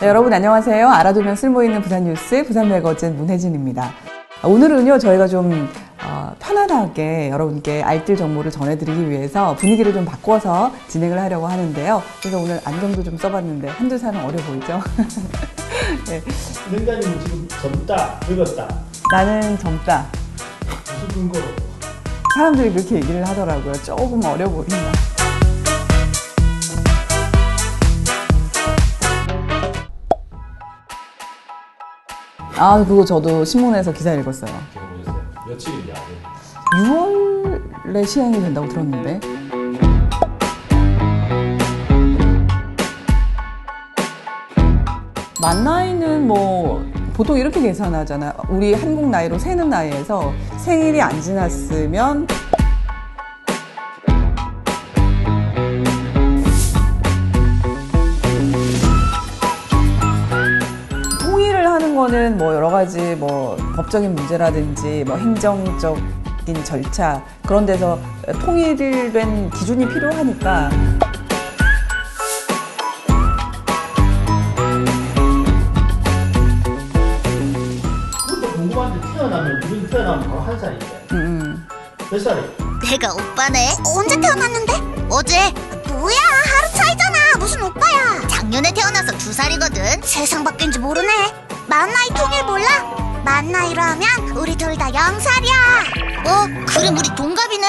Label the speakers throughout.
Speaker 1: 네, 여러분 안녕하세요. 알아두면 쓸모있는 부산 뉴스 부산 매거진 문혜진입니다. 오늘은요 저희가 좀 어, 편안하게 여러분께 알뜰 정보를 전해드리기 위해서 분위기를 좀 바꿔서 진행을 하려고 하는데요. 그래서 오늘 안경도 좀 써봤는데 한두 살은 어려 보이죠? 네,
Speaker 2: 선생님은 지금 젊다, 늙었다.
Speaker 1: 나는 젊다.
Speaker 2: 무슨 근거로?
Speaker 1: 사람들이 그렇게 얘기를 하더라고요. 조금 어려 보인다. 아, 그거 저도 신문에서 기사 읽었어요.
Speaker 2: 며칠이냐?
Speaker 1: 6월에 시행이 된다고 들었는데. 만 나이는 뭐 보통 이렇게 계산하잖아. 우리 한국 나이로 세는 나이에서 생일이 안 지났으면 거는 뭐 여러 가지 뭐 법적인 문제라든지 뭐 행정적인 절차 그런 데서 통일된 기준이 필요하니까
Speaker 2: 그것도 궁금한데 태어나면 우리 태어나면 바로 한 살인데
Speaker 1: 음,
Speaker 2: 몇 살이?
Speaker 3: 내가 오빠네? 언제 태어났는데? 어제. 뭐야, 하루 차이잖아. 무슨 오빠야? 작년에 태어나서 두 살이거든. 세상 바뀐 지 모르네. 만 나이 통일 몰라? 만 나이로 하면 우리 둘 다 영살이야. 어, 그럼 우리 동갑이네?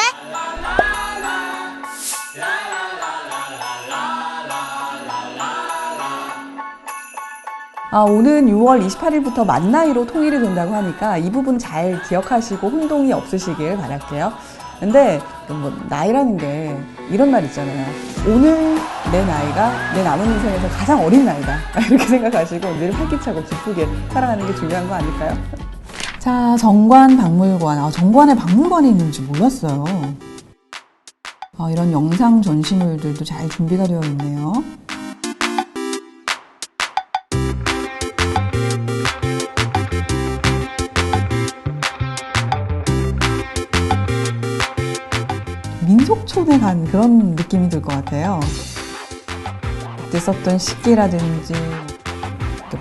Speaker 1: 아, 오는 6월 28일부터 만 나이로 통일이 된다고 하니까 이 부분 잘 기억하시고 혼동이 없으시길 바랄게요. 근데 뭐 나이라는 게 이런 말 있잖아요. 오늘 내 나이가 내 남은 인생에서 가장 어린 나이다. 이렇게 생각하시고 늘 활기차고 기쁘게 살아가는 게 중요한 거 아닐까요? 자, 정관 박물관. 아, 정관에 박물관이 있는지 몰랐어요. 아, 이런 영상 전시물들도 잘 준비가 되어 있네요. 민속촌에 간 그런 느낌이 들 것 같아요. 그때 썼던 식기라든지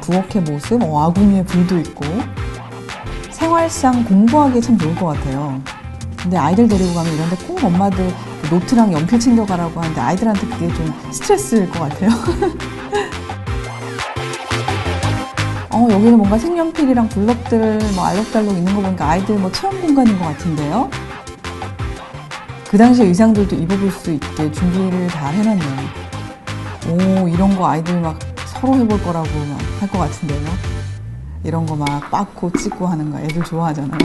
Speaker 1: 부엌의 모습, 어, 아궁이에 불도 있고 생활상 공부하기 참 좋을 것 같아요. 근데 아이들 데리고 가면 이런데 꼭 엄마들 그 노트랑 연필 챙겨가라고 하는데 아이들한테 그게 좀 스트레스일 것 같아요. 어, 여기는 뭔가 색연필이랑 블럭들 뭐 알록달록 있는 거 보니까 아이들 뭐 체험 공간인 것 같은데요. 그 당시 의상들도 입어볼 수 있게 준비를 잘 해놨네요. 오, 이런 거 아이들 막 서로 해볼 거라고 할 것 같은데요. 이런 거 막 빠고 찍고 하는 거 애들 좋아하잖아요.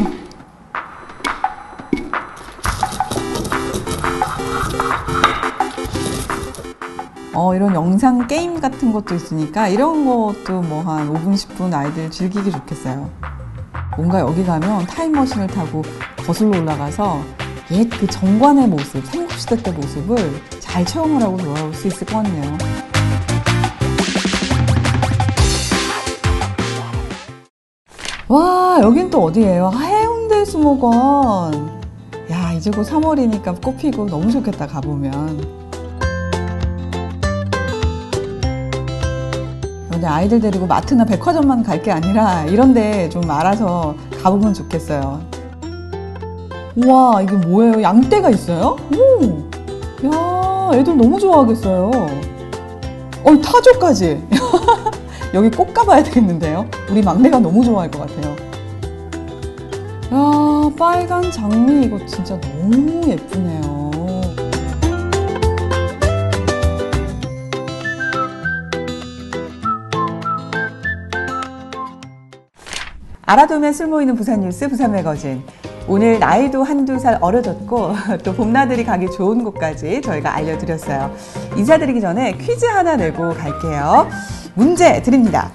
Speaker 1: 어, 이런 영상 게임 같은 것도 있으니까 이런 것도 뭐 한 5분, 10분 아이들 즐기기 좋겠어요. 뭔가 여기 가면 타임머신을 타고 거슬러 올라가서 옛 그 정관의 모습, 삼국시대 때 모습을 잘 체험을 하고 돌아올 수 있을 것 같네요. 와, 여긴 또 어디예요? 아, 해운대 수목원. 야, 이제 곧 3월이니까 꽃 피고 너무 좋겠다, 가보면. 아이들 데리고 마트나 백화점만 갈 게 아니라 이런데 좀 알아서 가보면 좋겠어요. 우와, 이게 뭐예요? 양떼가 있어요? 오! 야, 애들 너무 좋아하겠어요. 어, 타조까지. 여기 꼭 가봐야 되겠는데요? 우리 막내가 너무 좋아할 것 같아요. 야, 빨간 장미 이거 진짜 너무 예쁘네요. 알아두면 쓸모있는 부산 뉴스 부산 매거진. 오늘 나이도 한두 살 어려졌고 또 봄나들이 가기 좋은 곳까지 저희가 알려드렸어요. 인사드리기 전에 퀴즈 하나 내고 갈게요. 문제 드립니다.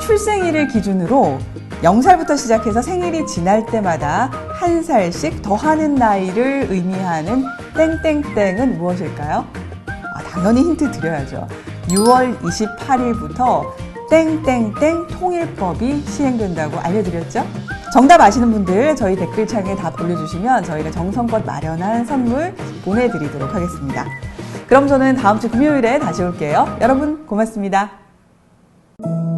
Speaker 1: 출생일을 기준으로 0살부터 시작해서 생일이 지날 때마다 한 살씩 더하는 나이를 의미하는 땡땡땡은 무엇일까요? 아, 당연히 힌트 드려야죠. 6월 28일부터 땡땡땡 통일법이 시행된다고 알려드렸죠? 정답 아시는 분들 저희 댓글창에 답 올려주시면 저희가 정성껏 마련한 선물 보내드리도록 하겠습니다. 그럼 저는 다음 주 금요일에 다시 올게요. 여러분 고맙습니다.
Speaker 3: 어,